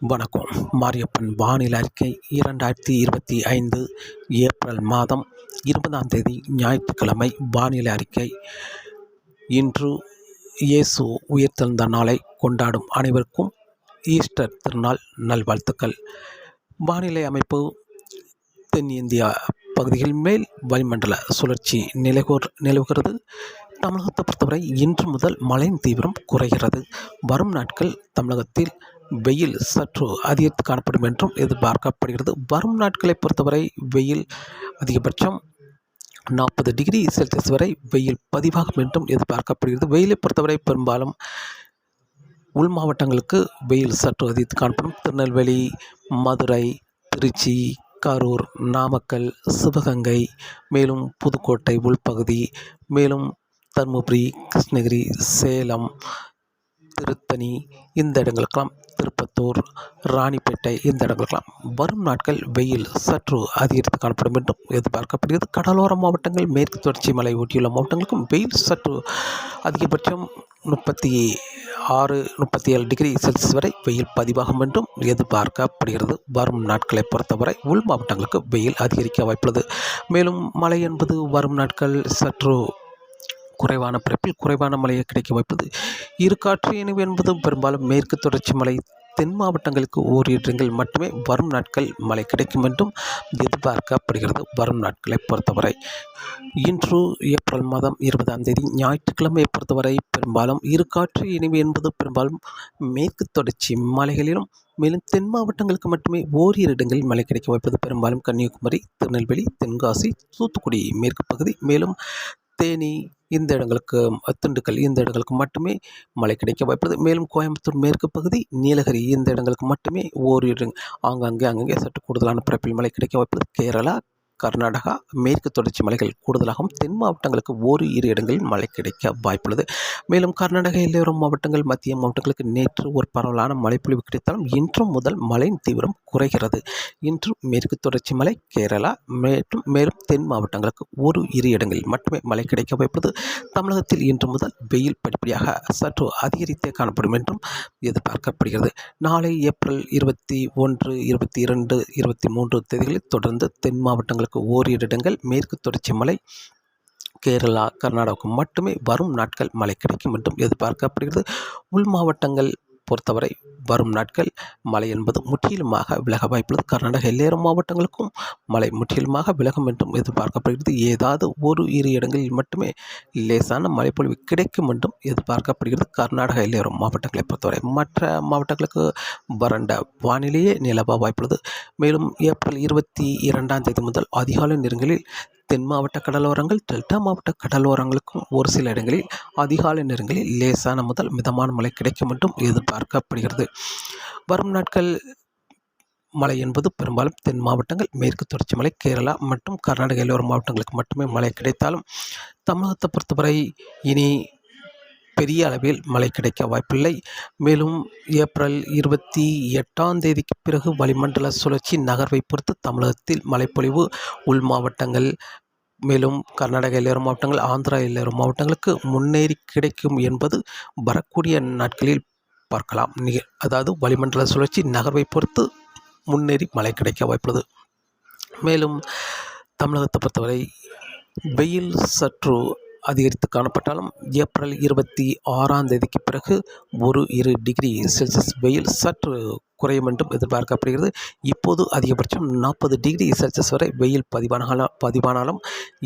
வணக்கம். மாரியப்பன் வானிலை அறிக்கை இரண்டாயிரத்தி இருபத்தி ஐந்து ஏப்ரல் மாதம் இருபதாம் தேதி ஞாயிற்றுக்கிழமை வானிலை அறிக்கை. இன்று இயேசு உயிர்த்தெழுந்த நாளை கொண்டாடும் அனைவருக்கும் ஈஸ்டர் திருநாள் நல்வாழ்த்துக்கள். வானிலை அமைப்பு தென்னிந்தியா பகுதிகள் மேல் வளிமண்டல சுழற்சி நிலவுகிற நிலவுகிறது. தமிழகத்தை பொறுத்தவரை இன்று முதல் மழையின் தீவிரம் குறைகிறது. வரும் நாட்கள் தமிழகத்தில் வெயில் சற்று அதிகரித்து காணப்படும் என்றும் எதிர்பார்க்கப்படுகிறது. வரும் நாட்களை பொறுத்தவரை வெயில் அதிகபட்சம் நாற்பது டிகிரி செல்சியஸ் வரை வெயில் பதிவாகும் என்றும் எதிர்பார்க்கப்படுகிறது. வெயிலை பொறுத்தவரை பெரும்பாலும் உள் மாவட்டங்களுக்கு வெயில் சற்று அதிகரித்து காணப்படும். திருநெல்வேலி மதுரை திருச்சி கரூர் நாமக்கல் சிவகங்கை மேலும் புதுக்கோட்டை உள்பகுதி மேலும் தருமபுரி கிருஷ்ணகிரி சேலம் திருத்தணி இந்த இடங்களுக்கெல்லாம் திருப்பத்தூர் ராணிப்பேட்டை இந்த இடங்களுக்கெல்லாம் வரும் நாட்கள் வெயில் சற்று அதிகரித்து காணப்படும் என்றும் எதிர்பார்க்கப்படுகிறது. கடலோர மாவட்டங்கள் மேற்கு தொடர்ச்சி மலை ஒட்டியுள்ள மாவட்டங்களுக்கும் வெயில் சற்று அதிகபட்சம் முப்பத்தி ஆறு முப்பத்தி ஏழு டிகிரி செல்சியஸ் வரை வெயில் பதிவாகும் என்றும் எதிர்பார்க்கப்படுகிறது. வரும் நாட்களை பொறுத்தவரை உள் மாவட்டங்களுக்கு வெயில் அதிகரிக்க வாய்ப்புள்ளது. மேலும் மழை என்பது வரும் நாட்கள் சற்று குறைவான பிறப்பில் குறைவான மழையை கிடைக்க வைப்பது. இரு காற்று இணைவு என்பது பெரும்பாலும் மேற்கு தொடர்ச்சி மலை தென் மாவட்டங்களுக்கு ஓரிரு இடங்களில் மட்டுமே வரும் நாட்கள் மழை கிடைக்கும் என்றும் எதிர்பார்க்கப்படுகிறது வரும் நாட்களை பொறுத்தவரை. இன்று ஏப்ரல் மாதம் இருபதாம் தேதி ஞாயிற்றுக்கிழமையை பொறுத்தவரை பெரும்பாலும் இரு காற்று இணைவு என்பது பெரும்பாலும் மேற்கு தொடர்ச்சி மலைகளிலும் மேலும் தென் மாவட்டங்களுக்கு மட்டுமே ஓரிரு இடங்களில் மழை கிடைக்க வாய்ப்பது பெரும்பாலும் கன்னியாகுமரி திருநெல்வேலி தென்காசி தூத்துக்குடி மேற்கு பகுதி மேலும் தேனி இந்த இடங்களுக்கு திண்டுக்கல் இந்த இடங்களுக்கு மட்டுமே மழை கிடைக்க வாய்ப்புள்ளது. மேலும் கோயம்புத்தூர் மேற்கு பகுதி நீலகிரி இந்த இடங்களுக்கு மட்டுமே ஓரிரு ஆங்காங்கே அங்கங்கே சற்று கூடுதலான பிறப்பில் மழை கிடைக்க வாய்ப்புள்ளது. கேரளா கர்நாடகா மேற்கு தொடர்ச்சி மலைகள் கூடுதலாகவும் தென் மாவட்டங்களுக்கு ஒரு இரு இடங்களில் மழை கிடைக்க வாய்ப்புள்ளது. மேலும் கர்நாடக எல்லையோர மாவட்டங்கள் மத்திய மாவட்டங்களுக்கு நேற்று ஒரு பரவலான மழைப்பொழிவு கிடைத்தாலும் இன்றும் முதல் மழையின் தீவிரம் குறைகிறது. இன்று மேற்கு தொடர்ச்சி மலை கேரளா மற்றும் மேலும் தென் மாவட்டங்களுக்கு ஒரு இரு இடங்களில் மட்டுமே மழை கிடைக்க வாய்ப்புள்ளது. தமிழகத்தில் இன்று முதல் வெயில் படிப்படியாக சற்று அதிகரித்தே காணப்படும் என்றும் எதிர்பார்க்கப்படுகிறது. நாளை ஏப்ரல் இருபத்தி ஒன்று இருபத்தி இரண்டு இருபத்தி மூன்று தேதிகளில் தொடர்ந்து தென் மாவட்டங்களுக்கு ஓரிரு இடங்கள் மேற்கு தொடர்ச்சி மலை கேரளா கர்நாடகாவுக்கு மட்டுமே வரும் நாட்கள் மழை கிடைக்கும் என்றும் எதிர்பார்க்கப்படுகிறது. உள் மாவட்டங்கள் பொறுத்தவரை வரும் நாட்கள் மழை என்பது முற்றிலுமாக விலக வாய்ப்புள்ளது. கர்நாடக எல்லையோர மாவட்டங்களுக்கும் மழை முற்றிலுமாக விலகும் என்றும் எதிர்பார்க்கப்படுகிறது. ஏதாவது ஒரு இரு இடங்களில் மட்டுமே லேசான மழைப்பொழிவு கிடைக்கும் என்றும் எதிர்பார்க்கப்படுகிறது. கர்நாடக எல்லையோர மாவட்டங்களை பொறுத்தவரை மற்ற மாவட்டங்களுக்கு வறண்ட வானிலையே நிலவ வாய்ப்புள்ளது. மேலும் ஏப்ரல் இருபத்தி இரண்டாம் தேதி முதல் அதிகாலை நேரங்களில் தென் மாவட்ட கடலோரங்கள் டெல்டா மாவட்ட கடலோரங்களுக்கும் ஒரு சில இடங்களில் அதிகாலை நேரங்களில் லேசான முதல் மிதமான மழை கிடைக்கும் என்றும் எதிர்பார்க்கப்படுகிறது. வரும் நாட்கள் மழை என்பது பெரும்பாலும் தென் மாவட்டங்கள் மேற்கு தொடர்ச்சி மலை கேரளா மற்றும் கர்நாடக எல்லோரும் மாவட்டங்களுக்கு மட்டுமே மழை கிடைத்தாலும் தமிழகத்தை பொறுத்தவரை இனி பெரிய அளவில் மழை கிடைக்க வாய்ப்பில்லை. மேலும் ஏப்ரல் இருபத்தி எட்டாம் தேதிக்கு பிறகு வளிமண்டல சுழற்சி நகர்வை பொறுத்து தமிழகத்தில் மழைப்பொழிவு உள் மாவட்டங்கள் மேலும் கர்நாடக எல்லையோர மாவட்டங்கள் ஆந்திரா எல்லையோர மாவட்டங்களுக்கு முன்னேறி கிடைக்கும் என்பது வரக்கூடிய நாட்களில் பார்க்கலாம். அதாவது வளிமண்டல சுழற்சி நகர்வை பொறுத்து முன்னேறி மழை கிடைக்க வாய்ப்புள்ளது. மேலும் தமிழகத்தை பொறுத்தவரை வெயில் சற்று அதிகரித்து காணப்பட்டாலும் ஏப்ரல் இருபத்தி ஆறாம் தேதிக்கு பிறகு ஒரு இரு டிகிரி செல்சியஸ் வெயில் சற்று குறையும் என்றும் எதிர்பார்க்கப்படுகிறது. இப்போது அதிகபட்சம் நாற்பது டிகிரி செல்சியஸ் வரை வெயில் பதிவான பதிவானாலும்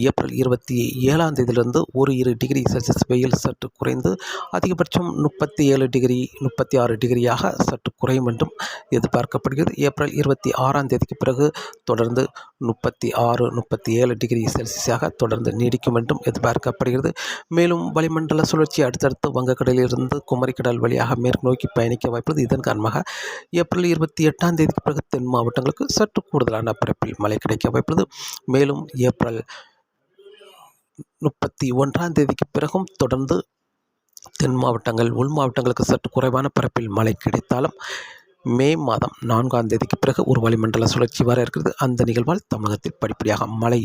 ஏப்ரல் இருபத்தி ஏழாம் தேதியிலிருந்து ஒரு இரு டிகிரி செல்சியஸ் வெயில் சற்று குறைந்து அதிகபட்சம் முப்பத்தி ஏழு டிகிரி முப்பத்தி ஆறு டிகிரியாக சற்று குறையும் என்றும் எதிர்பார்க்கப்படுகிறது. ஏப்ரல் இருபத்தி ஆறாம் தேதிக்கு பிறகு தொடர்ந்து முப்பத்தி ஆறு முப்பத்தி ஏழு டிகிரி செல்சியஸாக தொடர்ந்து நீடிக்கும் என்றும் எதிர்பார்க்கப்படுகிறது. மேலும் வளிமண்டல சுழற்சி அடுத்தடுத்து வங்கக்கடலிலிருந்து குமரிக்கடல் வழியாக மேற்கு நோக்கி பயணிக்க வாய்ப்புள்ளது. இதன் காரணமாக ஏப்ரல் இருபத்தி எட்டாம் தேதிக்கு பிறகு தென் மாவட்டங்களுக்கு சற்று கூடுதலான பரப்பில் மழை கிடைக்க வாய்ப்புள்ளது. மேலும் ஏப்ரல் முப்பத்தி ஒன்றாம் தேதிக்கு பிறகும் தொடர்ந்து தென் மாவட்டங்கள் உள் மாவட்டங்களுக்கு சற்று குறைவான பரப்பில் மழை கிடைத்தாலும் மே மாதம் நான்காம் தேதிக்கு பிறகு ஒரு வளிமண்டல சுழற்சி வர இருக்கிறது. அந்த நிகழ்வால் தமிழகத்தில் படிப்படியாக மழை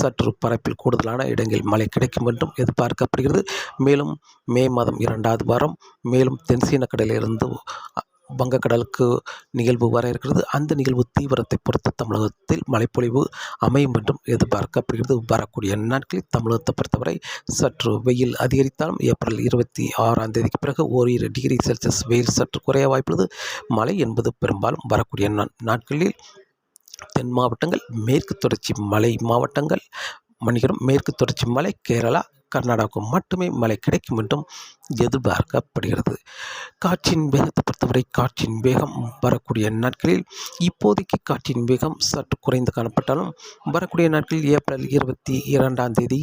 சற்று பரப்பில் கூடுதலான இடங்களில் மழை கிடைக்கும் என்றும் எதிர்பார்க்கப்படுகிறது. மேலும் மே மாதம் இரண்டாவது வாரம் மேலும் தென்சீன கடலிலிருந்து வங்கக்கடலுக்கு நிகழ்வு வர இருக்கிறது. அந்த நிகழ்வு தீவிரத்தை பொறுத்து தமிழகத்தில் மழைப்பொழிவு அமையும் என்றும் எதிர்பார்க்கப்படுகிறது. வரக்கூடிய நாட்களில் தமிழகத்தை பொறுத்தவரை சற்று வெயில் அதிகரித்தாலும் ஏப்ரல் இருபத்தி ஆறாம் தேதிக்கு பிறகு ஓரிரு டிகிரி செல்சியஸ் வெயில் சற்று குறைய வாய்ப்புள்ளது. மழை என்பது பெரும்பாலும் வரக்கூடிய நாட்களில் தென் மாவட்டங்கள் மேற்கு தொடர்ச்சி மலை மாவட்டங்கள் மன்னிக்கிறோம் மேற்கு தொடர்ச்சி மலை கேரளா கர்நாடகாவுக்கு மட்டுமே மழை கிடைக்கும் என்றும் எதிர்பார்க்கப்படுகிறது. காற்றின் வேகத்தை பொறுத்தவரை காற்றின் வேகம் வரக்கூடிய நாட்களில் இப்போதைக்கு காற்றின் வேகம் சற்று குறைந்து காணப்பட்டாலும் வரக்கூடிய நாட்களில் ஏப்ரல் இருபத்தி இரண்டாம் தேதி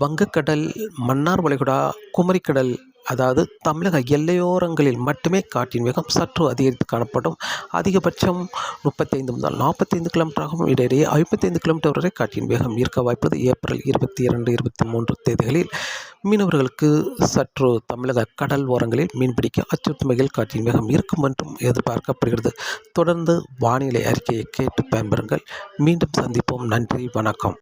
வங்கக்கடல் மன்னார் வளைகுடா குமரிக்கடல் அதாவது தமிழக எல்லையோரங்களில் மட்டுமே காற்றின் வேகம் சற்று அதிகரித்து காணப்படும். அதிகபட்சம் முப்பத்தைந்து முதல் நாற்பத்தைந்து கிலோமீட்டராகவும் இடையிடையே ஐம்பத்தைந்து கிலோமீட்டர் வரை காற்றின் வேகம் இருக்க வாய்ப்பது ஏப்ரல் இருபத்தி இரண்டு இருபத்தி மூன்று தேதிகளில் மீனவர்களுக்கு சற்று தமிழக கடல் ஓரங்களில் மீன்பிடிக்க அச்சுறுத்தும் வகையில் காற்றின் வேகம் இருக்கும் என்றும் எதிர்பார்க்கப்படுகிறது. தொடர்ந்து வானிலை அறிக்கையை கேட்டு பயன்பெறுங்கள். மீண்டும் சந்திப்போம். நன்றி. வணக்கம்.